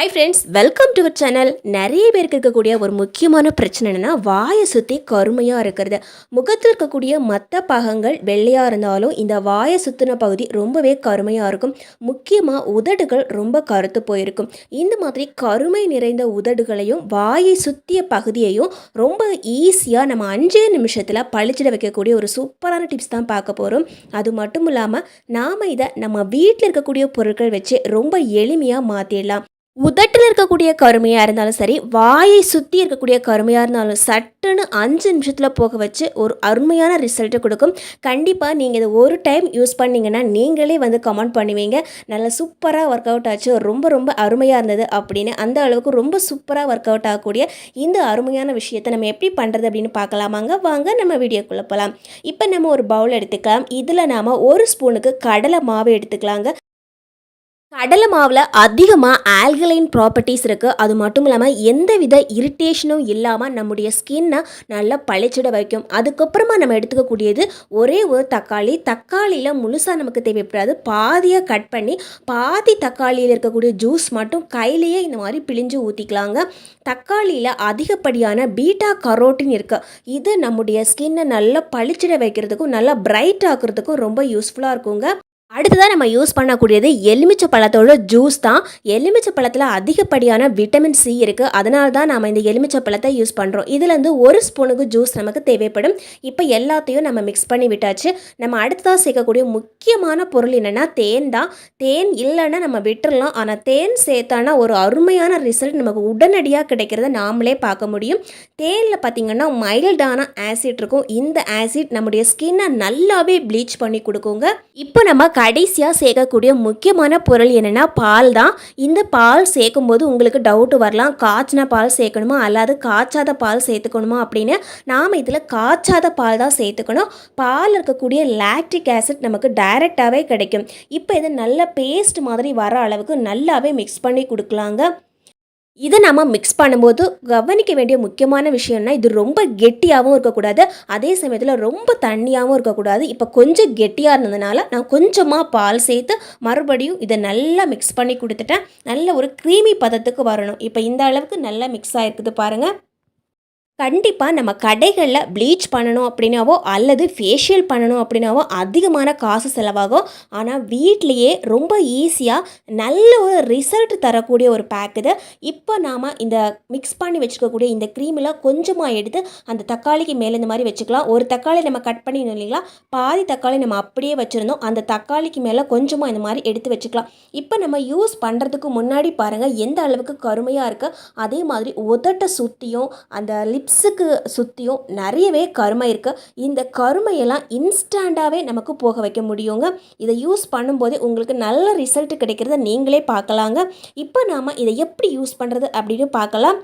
Hi friends welcome to channel நிறைய பேருக்கு இருக்கக்கூடிய ஒரு முக்கியமான பிரச்சனை என்னென்னா வாயை சுற்றி கருமையாக இருக்கிறது. முகத்தில் இருக்கக்கூடிய மற்ற பாகங்கள் வெள்ளையாக இருந்தாலும் இந்த வாயை சுற்றின பகுதி ரொம்பவே கருமையாக இருக்கும். முக்கியமாக உதடுகள் ரொம்ப கருத்து போயிருக்கும். இந்த மாதிரி கருமை நிறைந்த உதடுகளையும் வாயை சுற்றிய பகுதியையும் ரொம்ப ஈஸியாக நம்ம அஞ்சே நிமிஷத்தில் பளிச்சிட வைக்கக்கூடிய ஒரு சூப்பரான டிப்ஸ் தான் பார்க்க போகிறோம் அது மட்டும் இல்லாமல் நாம் இதை நம்ம வீட்டில் இருக்கக்கூடிய பொருட்கள் வச்சு ரொம்ப எளிமையாக மாற்றிடலாம் உதட்டில் இருக்கக்கூடிய கருமையாக இருந்தாலும் சரி வாயை சுற்றி இருக்கக்கூடிய கருமையாக இருந்தாலும் சட்டுன்னு அஞ்சு நிமிஷத்தில் போக வச்சு ஒரு அருமையான ரிசல்ட்டை கொடுக்கும். கண்டிப்பாக நீங்கள் இதை ஒரு டைம் யூஸ் பண்ணிங்கன்னா நீங்களே வந்து கமெண்ட் பண்ணுவீங்க. நல்லா சூப்பராக ஒர்க் அவுட் ஆச்சு ரொம்ப ரொம்ப அருமையாக இருந்தது அப்படின்னு. அந்த அளவுக்கு ரொம்ப சூப்பராக ஒர்க் அவுட் ஆகக்கூடிய இந்த அருமையான விஷயத்தை நம்ம எப்படி பண்ணுறது அப்படின்னு பார்க்கலாமாங்க வாங்க நம்ம வீடியோக்குள்ளே போகலாம் இப்போ நம்ம ஒரு பவுல் எடுத்துக்கலாம். இதில் நாம் ஒரு ஸ்பூனுக்கு கடலை மாவு எடுத்துக்கலாங்க. கடலை மாவில் அதிகமாக ஆல்கலைன் ப்ராப்பர்ட்டிஸ் இருக்குது அது மட்டும் இல்லாமல் எந்த வித இரிட்டேஷனும் இல்லாமல் நம்முடைய ஸ்கின்னை நல்லா பழிச்சிட வைக்கும். அதுக்கப்புறமா நம்ம எடுத்துக்கக்கூடியது ஒரே ஒரு தக்காளி. தக்காளியில் முழுசாக நமக்கு தேவைப்படாது. பாதியாக கட் பண்ணி பாதி தக்காளியில் இருக்கக்கூடிய ஜூஸ் மட்டும் கையிலேயே இந்த மாதிரி பிழிஞ்சு ஊற்றிக்கலாங்க தக்காளியில் அதிகப்படியான பீட்டா கரோட்டின் இருக்குது இது நம்முடைய ஸ்கின்னை நல்லா பளிச்சிட வைக்கிறதுக்கும் நல்லா பிரைட் ஆக்குறதுக்கும் ரொம்ப யூஸ்ஃபுல்லாக இருக்குங்க. அடுத்ததாக நம்ம யூஸ் பண்ணக்கூடியது எலுமிச்சை பழத்தோட ஜூஸ் தான். எலுமிச்சை பழத்தில் அதிகப்படியான விட்டமின் சி இருக்குது அதனால தான் நம்ம இந்த எலுமிச்சை பழத்தை யூஸ் பண்ணுறோம் இதுலேருந்து ஒரு ஸ்பூனுக்கு ஜூஸ் நமக்கு தேவைப்படும். இப்போ எல்லாத்தையும் நம்ம மிக்ஸ் பண்ணி விட்டாச்சு. நம்ம அடுத்ததாக சேர்க்கக்கூடிய முக்கியமான பொருள் என்னென்னா தேன் தான். தேன் இல்லைன்னா நம்ம விட்டுறலாம். ஆனால் தேன் சேர்த்தானா ஒரு அருமையான ரிசல்ட் நமக்கு உடனடியாக கிடைக்கிறத நாமளே பார்க்க முடியும். தேனில் பார்த்திங்கன்னா மைல்டான ஆசிட் இருக்கும். இந்த ஆசிட் நம்முடைய ஸ்கின்னை நல்லாவே ப்ளீச் பண்ணி கொடுக்குங்க. இப்போ நம்ம கடைசியாக சேர்க்கக்கூடிய முக்கியமான பொருள் என்னென்னா பால் தான் இந்த பால் சேர்க்கும்போது உங்களுக்கு டவுட் வரலாம். காய்ச்சின பால் சேர்க்கணுமா? அல்லாது காய்ச்சாத பால் சேர்த்துக்கணுமா? அப்படின்னு நாம் இதில் காய்ச்சாத பால் தான் சேர்த்துக்கணும். பால் இருக்கக்கூடிய லாக்டிக் ஆசிட் நமக்கு டைரெக்டாகவே கிடைக்கும். இப்போ இதை நல்ல பேஸ்ட் மாதிரி வர அளவுக்கு நல்லாவே மிக்ஸ் பண்ணி கொடுக்கலாங்க. இதை நம்ம மிக்ஸ் பண்ணும்போது கவனிக்க வேண்டிய முக்கியமான விஷயம்னா இது ரொம்ப கெட்டியாகவும் இருக்கக்கூடாது. அதே சமயத்தில் ரொம்ப தண்ணியாகவும் இருக்கக்கூடாது. இப்போ கொஞ்சம் கெட்டியாக இருந்ததுனால நான் கொஞ்சமாக பால் சேர்த்து மறுபடியும் இதை நல்லா மிக்ஸ் பண்ணி கொடுத்துட்டேன். நல்ல ஒரு க்ரீமி பதத்துக்கு வரணும். இப்போ இந்த அளவுக்கு நல்லா மிக்ஸ் ஆகிருக்குது பாருங்கள் கண்டிப்பாக நம்ம கடைகளில் ப்ளீச் பண்ணணும் அப்படின்னாவோ அல்லது ஃபேஷியல் பண்ணணும் அப்படின்னாவோ அதிகமான காசு செலவாகும். ஆனால் வீட்லேயே ரொம்ப ஈஸியாக நல்ல ஒரு ரிசல்ட் தரக்கூடிய ஒரு பேக் இது. இப்போ நாம் இந்த மிக்ஸ் பண்ணி வச்சுக்கக்கூடிய இந்த க்ரீமில் கொஞ்சமாக எடுத்து அந்த தக்காளிக்கு மேலே இந்த மாதிரி வச்சுக்கலாம். ஒரு தக்காளி நம்ம கட் பண்ணிடணும் இல்லைங்களா? பாதி தக்காளி நம்ம அப்படியே வச்சுருந்தோம். அந்த தக்காளிக்கு மேலே கொஞ்சமாக இந்த மாதிரி எடுத்து வச்சுக்கலாம். இப்போ நம்ம யூஸ் பண்ணுறதுக்கு முன்னாடி பாருங்கள் எந்த அளவுக்கு கருமையாக இருக்குது அதே மாதிரி உதட்டை சுற்றியும் அந்த லிப் லிப்ஸுக்கு சுற்றியும் நிறையவே கருமை இருக்குது இந்த கருமையெல்லாம் இன்ஸ்டண்ட்டாகவே நமக்கு போக வைக்க முடியுங்க. இதை யூஸ் பண்ணும்போதே உங்களுக்கு நல்ல ரிசல்ட் கிடைக்கிறத நீங்களே பார்க்கலாங்க. இப்போ நாம் இதை எப்படி யூஸ் பண்ணுறது அப்படின்னு பார்க்கலாம்.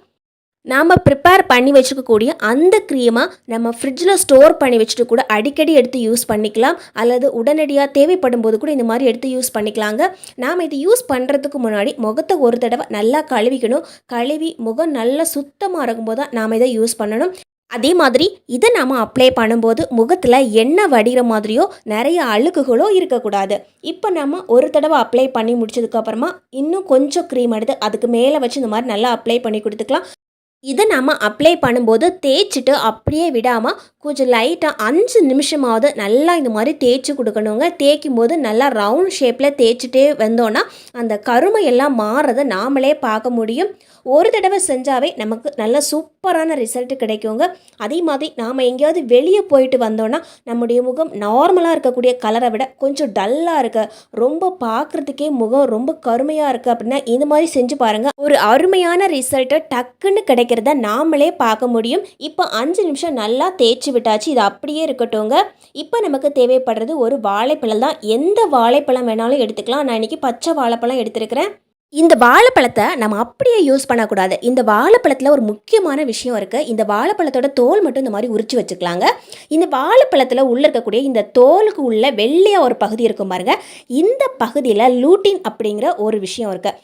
நாம் ப்ரிப்பேர் பண்ணி வச்சுக்கக்கூடிய அந்த க்ரீமை நம்ம ஃப்ரிட்ஜில் ஸ்டோர் பண்ணி வச்சுட்டு கூட அடிக்கடி எடுத்து யூஸ் பண்ணிக்கலாம். அல்லது உடனடியாக தேவைப்படும் போது கூட இந்த மாதிரி எடுத்து யூஸ் பண்ணிக்கலாங்க. நாம் இது யூஸ் பண்ணுறதுக்கு முன்னாடி முகத்தை ஒரு தடவை நல்லா கழுவிக்கணும். கழுவி முகம் நல்லா சுத்தமாக இருக்கும்போது தான் நாம் இதை யூஸ் பண்ணணும். அதே மாதிரி இதை நாம் அப்ளை பண்ணும்போது முகத்தில் எண்ணெய் வடிகிற மாதிரியோ நிறைய அழுக்குகளோ இருக்கக்கூடாது. இப்போ நம்ம ஒரு தடவை அப்ளை பண்ணி முடிச்சதுக்கப்புறமா இன்னும் கொஞ்சம் க்ரீம் எடுத்து அதுக்கு மேலே வச்சு இந்த மாதிரி நல்லா அப்ளை பண்ணி கொடுத்துக்கலாம். இதை நம்ம அப்ளை பண்ணும்போது தேய்ச்சிட்டு அப்படியே விடாமல் கொஞ்சம் லைட்டாக அஞ்சு நிமிஷமாவது நல்லா இந்த மாதிரி தேய்ச்சி கொடுக்கணுங்க. தேய்க்கும் போது நல்லா ரவுண்ட் ஷேப்பில் தேய்ச்சிட்டே வந்தோன்னா அந்த கருமை எல்லாம் மாறுறதை நாமளே பார்க்க முடியும். ஒரு தடவை செஞ்சாவே நமக்கு நல்ல சூப்பரான ரிசல்ட் கிடைக்குங்க. அதே மாதிரி நாம் எங்கேயாவது வெளியே போயிட்டு வந்தோன்னா நம்முடைய முகம் நார்மலாக இருக்கக்கூடிய கலரை விட கொஞ்சம் டல்லாக இருக்க. ரொம்ப பார்க்குறதுக்கே முகம் ரொம்ப கருமையாக இருக்குது அப்படின்னா இந்த மாதிரி செஞ்சு பாருங்கள் ஒரு அருமையான ரிசல்ட்டை டக்குன்னு கிடைக்கிறத நாமளே பார்க்க முடியும். இப்போ அஞ்சு நிமிஷம் நல்லா தேய்ச்சி விட்டாச்சு. இது அப்படியே இருக்கட்டும்ங்க. இப்போ நமக்கு தேவைப்படுறது ஒரு வாழைப்பழம் தான். எந்த வாழைப்பழம் வேணாலும் எடுத்துக்கலாம். நான் இன்றைக்கி பச்சை வாழைப்பழம் எடுத்துருக்கிறேன். இந்த வாழைப்பழத்தை நம்ம அப்படியே யூஸ் பண்ணக்கூடாது. இந்த வாழைப்பழத்தில் ஒரு முக்கியமான விஷயம் இருக்குது இந்த வாழைப்பழத்தோட தோல் மட்டும் இந்த மாதிரி உரிச்சு வச்சுக்கலாங்க. இந்த வாழைப்பழத்தில் உள்ளே இருக்கக்கூடிய இந்த தோலுக்கு உள்ள வெள்ளையாக ஒரு பகுதி இருக்கும் பாருங்க. இந்த பகுதியில் லூட்டின் அப்படிங்கிற ஒரு விஷயம் இருக்குது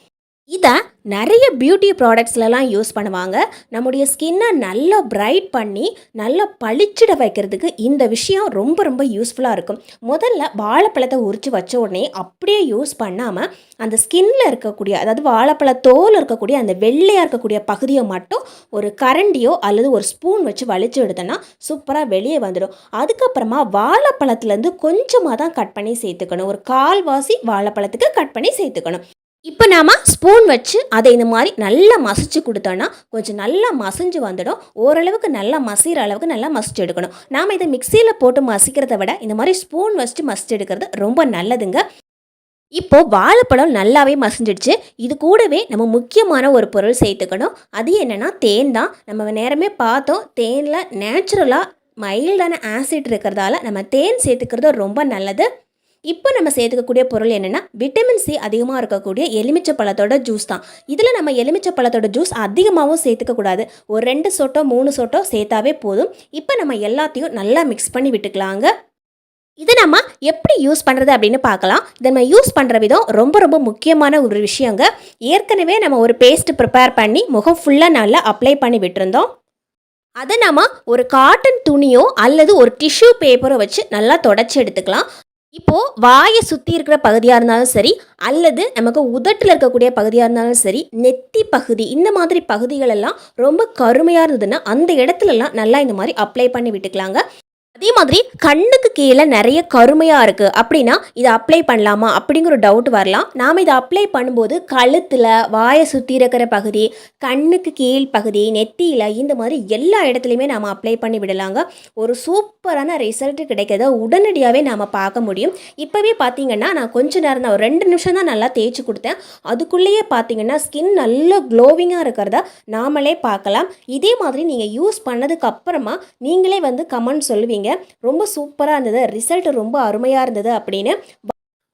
இதை நிறைய பியூட்டி ப்ராடக்ட்ஸ்லலாம் யூஸ் பண்ணுவாங்க. நம்முடைய ஸ்கின்னை நல்லா பிரைட் பண்ணி நல்லா பளிச்சிட வைக்கிறதுக்கு இந்த விஷயம் ரொம்ப ரொம்ப யூஸ்ஃபுல்லாக இருக்கும். முதல்ல வாழைப்பழத்தை உரித்து வச்ச உடனே அப்படியே யூஸ் பண்ணாமல் அந்த ஸ்கின்னில் இருக்கக்கூடிய அதாவது வாழைப்பழ தோல் இருக்கக்கூடிய அந்த வெள்ளையாக இருக்கக்கூடிய பகுதியை மட்டும் ஒரு கரண்டியோ அல்லது ஒரு ஸ்பூன் வச்சு வலிச்சு எடுத்தோன்னா சூப்பராக வெளியே வந்துடும் அதுக்கப்புறமா வாழைப்பழத்துலேருந்து கொஞ்சமாக தான் கட் பண்ணி சேர்த்துக்கணும். ஒரு கால்வாசி வாழைப்பழத்துக்கு கட் பண்ணி சேர்த்துக்கணும். இப்போ நாம் ஸ்பூன் வச்சு அதை இந்த மாதிரி நல்லா மசிச்சு கொடுத்தோன்னா கொஞ்சம் நல்லா மசிஞ்சு வந்துடும். ஓரளவுக்கு நல்லா மசிகிற அளவுக்கு நல்லா மசிச்சு எடுக்கணும். நாம் இதை மிக்சியில் போட்டு மசிக்கிறத விட இந்த மாதிரி ஸ்பூன் வச்சுட்டு மசிச்சு எடுக்கிறது ரொம்ப நல்லதுங்க. இப்போது வாழைப்பழம் நல்லாவே மசிஞ்சிடுச்சு. இது கூடவே நம்ம முக்கியமான ஒரு பொருள் சேர்த்துக்கணும். அது என்னென்னா தேன் தான். நம்ம நேரமே பார்த்தோம். தேனில் நேச்சுரலாக மைல்டான ஆசிட் இருக்கிறதால நம்ம தேன் சேர்த்துக்கிறது ரொம்ப நல்லது. இப்போ நம்ம சேர்த்துக்கக்கூடிய பொருள் என்னென்னா விட்டமின் சி அதிகமாக இருக்கக்கூடிய எலுமிச்சை பழத்தோட ஜூஸ் தான். இதில் நம்ம எலுமிச்சை பழத்தோட ஜூஸ் அதிகமாகவும் சேர்த்துக்கக்கூடாது ஒரு ரெண்டு சொட்டோ மூணு சொட்டோ சேர்த்தாவே போதும். இப்போ நம்ம எல்லாத்தையும் நல்லா மிக்ஸ் பண்ணி விட்டுக்கலாங்க. இதை நம்ம எப்படி யூஸ் பண்ணுறது அப்படின்னு பார்க்கலாம். இதை நம்ம யூஸ் பண்ணுற விதம் ரொம்ப ரொம்ப முக்கியமான ஒரு விஷயங்க. ஏற்கனவே நம்ம ஒரு பேஸ்ட் ப்ரிப்பேர் பண்ணி முகம் ஃபுல்லாக நல்லா அப்ளை பண்ணி விட்டுருந்தோம். அதை நம்ம ஒரு காட்டன் துணியோ அல்லது ஒரு டிஷ்யூ பேப்பரோ வச்சு நல்லா தொடச்சி எடுத்துக்கலாம். இப்போது வாயை சுற்றி இருக்கிற பகுதியாக இருந்தாலும் சரி அல்லது நமக்கு உதட்டில் இருக்கக்கூடிய பகுதியாக இருந்தாலும் சரி நெத்தி பகுதி இந்த மாதிரி பகுதிகளெல்லாம் ரொம்ப கருமையாக இருந்ததுன்னா அந்த இடத்துலலாம் நல்லா இந்த மாதிரி அப்ளை பண்ணி விட்டுக்கலாங்க. அதே மாதிரி கண்ணுக்கு கீழே நிறைய கருமையாக இருக்குது அப்படின்னா இதை அப்ளை பண்ணலாமா அப்படிங்கிற டவுட் வரலாம். நாம் இதை அப்ளை பண்ணும்போது கழுத்தில் வாயை சுற்றி இருக்கிற பகுதி கண்ணுக்கு கீழ் பகுதி நெத்தியில் இந்த மாதிரி எல்லா இடத்துலையுமே நாம் அப்ளை பண்ணி விடலாங்க. ஒரு சூப்பரான ரிசல்ட் கிடைக்கிறத உடனடியாகவே நாம் பார்க்க முடியும். இப்போவே பார்த்தீங்கன்னா நான் கொஞ்சம் நேரம் தான் ஒரு ரெண்டு நிமிஷம் தான் நல்லா தேய்ச்சி கொடுத்தேன். அதுக்குள்ளேயே பார்த்தீங்கன்னா ஸ்கின் நல்ல க்ளோவிங்காக இருக்கிறத நாமளே பார்க்கலாம். இதே மாதிரி நீங்கள் யூஸ் பண்ணதுக்கு அப்புறமா நீங்களே வந்து கமெண்ட் சொல்லுவீங்க. ரொம்ப சூப்பராக இருந்தது. ரிசல்ட் ரொம்ப அருமையாக இருந்தது அப்படின்னு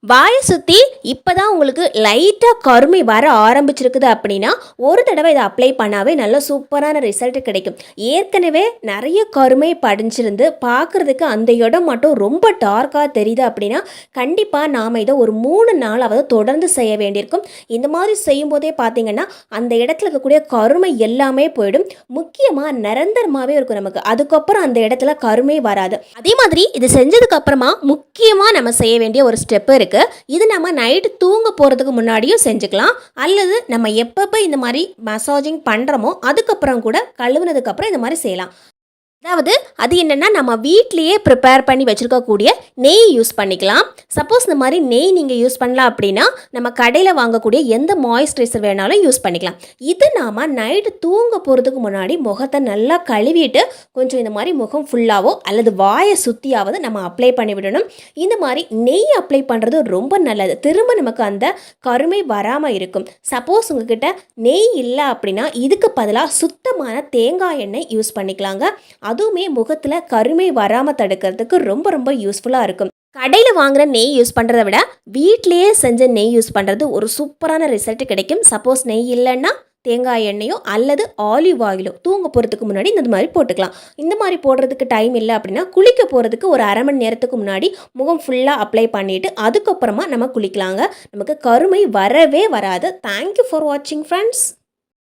வாயை சுற்றி இப்போ தான் உங்களுக்கு லைட்டாக கருமை வர ஆரம்பிச்சிருக்குது அப்படின்னா ஒரு தடவை இதை அப்ளை பண்ணாவே நல்ல சூப்பரான ரிசல்ட் கிடைக்கும். ஏற்கனவே நிறைய கருமை படிஞ்சிருந்து பார்க்குறதுக்கு அந்த இடம் மட்டும் ரொம்ப டார்க்காக தெரியுது அப்படின்னா கண்டிப்பாக நாம் இதை ஒரு மூணு நாளாவது தொடர்ந்து செய்ய வேண்டியிருக்கும். இந்த மாதிரி செய்யும்போதே பார்த்தீங்கன்னா அந்த இடத்துல இருக்கக்கூடிய கருமை எல்லாமே போயிடும். முக்கியமாக நிரந்தரமாகவே இருக்கும் நமக்கு. அதுக்கப்புறம் அந்த இடத்துல கருமை வராது. அதே மாதிரி இது செஞ்சதுக்கப்புறமா முக்கியமாக நம்ம செய்ய வேண்டிய ஒரு ஸ்டெப்பு இருக்குது இது நம்ம நைட்டு தூங்க போகிறதுக்கு முன்னாடியும் செஞ்சுக்கலாம். அல்லது நம்ம எப்பப்போ இந்த மாதிரி மசாஜிங் பண்ணுறோமோ அதுக்கப்புறம் கூட கழுவுனதுக்கப்புறம் இந்த மாதிரி செய்யலாம். அதாவது அது என்னென்னா நம்ம வீட்லேயே ப்ரிப்பேர் பண்ணி வச்சுருக்கக்கூடிய நெய் யூஸ் பண்ணிக்கலாம். சப்போஸ் இந்த மாதிரி நெய் நீங்கள் யூஸ் பண்ணலாம் அப்படின்னா நம்ம கடையில் வாங்கக்கூடிய எந்த மாய்ஸ்சரைசர் வேணாலும் யூஸ் பண்ணிக்கலாம். இது நாம் நைட்டு தூங்க போகிறதுக்கு முன்னாடி முகத்தை நல்லா கழுவிட்டு கொஞ்சம் இந்த மாதிரி முகம் ஃபுல்லாகவோ அல்லது வாயை சுற்றியாவது நம்ம அப்ளை பண்ணி விடணும். இந்த மாதிரி நெய் அப்ளை பண்ணுறது ரொம்ப நல்லது. திரும்ப நமக்கு அந்த கருமை வராமல் இருக்கும். சப்போஸ் உங்ககிட்ட நெய் இல்லை அப்படின்னா இதுக்கு பதிலாக சுத்தமான தேங்காய் எண்ணெய் யூஸ் பண்ணிக்கலாங்க. அதுவுமே முகத்தில் கருமை வராமல் தடுக்கிறதுக்கு ரொம்ப ரொம்ப யூஸ்ஃபுல்லாக இருக்கும். கடையில் வாங்குற நெய் யூஸ் பண்ணுறத விட வீட்லேயே செஞ்ச நெய் யூஸ் பண்ணுறது ஒரு சூப்பரான ரிசல்ட் கிடைக்கும். சப்போஸ் நெய் இல்லைன்னா தேங்காய் எண்ணெயோ அல்லது ஆலிவ் ஆயிலோ தூங்க போகிறதுக்கு முன்னாடி இந்த மாதிரி போட்டுக்கலாம். இந்த மாதிரி போடுறதுக்கு டைம் இல்லை அப்படின்னா குளிக்க போகிறதுக்கு ஒரு அரை மணி நேரத்துக்கு முன்னாடி முகம் ஃபுல்லாக அப்ளை பண்ணிவிட்டு அதுக்கப்புறமா நம்ம குளிக்கலாங்க. நமக்கு கருமை வரவே வராது. தேங்க்யூ ஃபார் வாட்சிங் ஃப்ரெண்ட்ஸ்